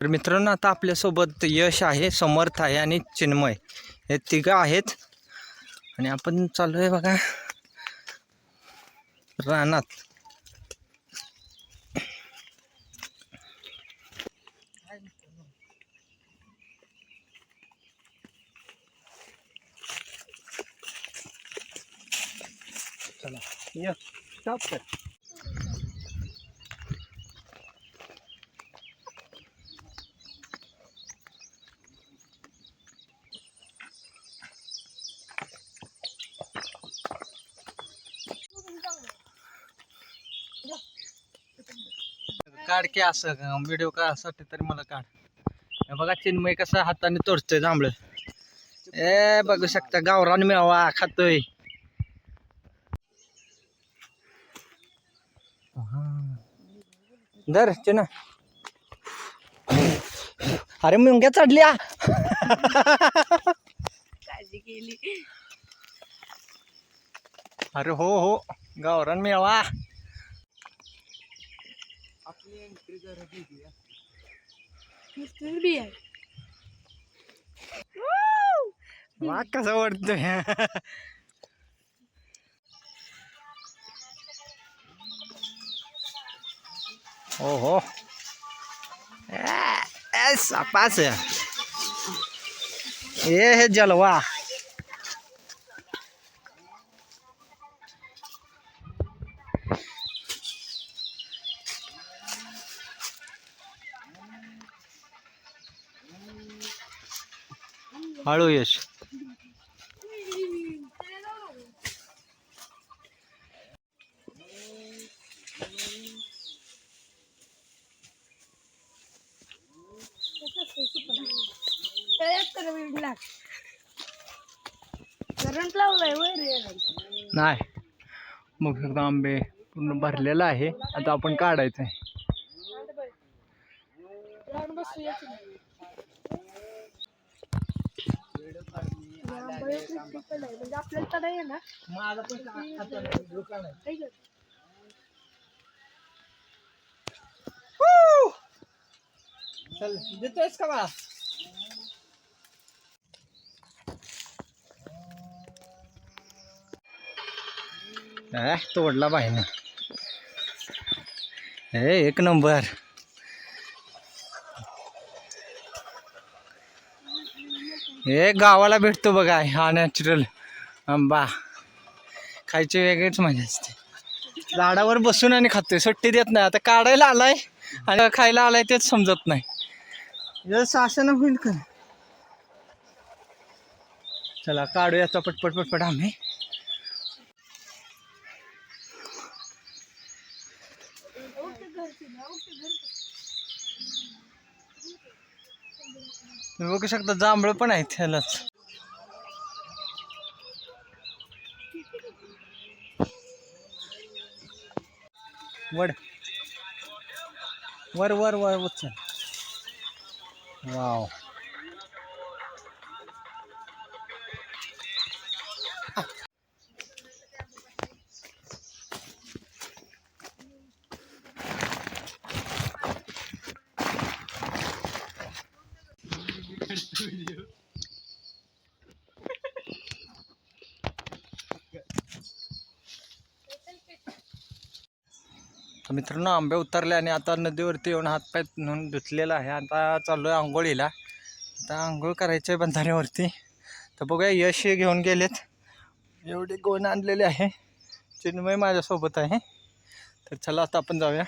तर मित्रांनो आता आपल्यासोबत यश आहे समर्थ आहे आणि चिन्मय. हे तिघं आहेत. आणि आपण चालू आहे बघा. रानात. चला. स्टॉप कर. काढ की असं व्हिडिओ काढासाठी तरी मला काढ. हे बघा चिन्मय कसं हाताने तोडतोय जांभळं. ए बघू शकता गावरान मिळवा खातोय. दर चिना अरे मुंग्या चढल्या. काळजी केली. अरे हो हो. गावरान मिळवा बी आहे कसं वाटतोय? हो हो पाच हे जलवा. हळू यश. करंट लावलाय नाही. मग एकदा आंबे पूर्ण भरलेला आहे. आता आपण काढायचं आहे म्हणजे आपल्याला तर नाही ना चल देतोयस का बा ए तोडला बाईनं ए एक नंबर। हे गावाला भेटतो बघा हा नॅचरल आंबा. खायची वेगळीच मजा असते. झाडावर बसून आणि खातोय सुट्टी देत नाही. आता काढायला आलाय आणि खायला आलाय तेच समजत नाही. शासन होईल का? चला काढूया आता पटपट पटपट आम्ही. तुम्ही बघू शकता जांभळं पण आहेत ह्यालाच. वड. वर वर वर उचल. वाव. मित्रांनो आंबे उतरले आणि आता नदीवरती येऊन हातपाय धुवून धुतलेला आहे. आता चाललो आहे आंघोळीला आता आंघोळ करायचं आहे बंधाऱ्यावरती. तर बघूया यश हे घेऊन गेलेत. एवढे गोण आणलेले आहे. चिन्मय माझ्यासोबत आहे. तर चला आता आपण जाऊया.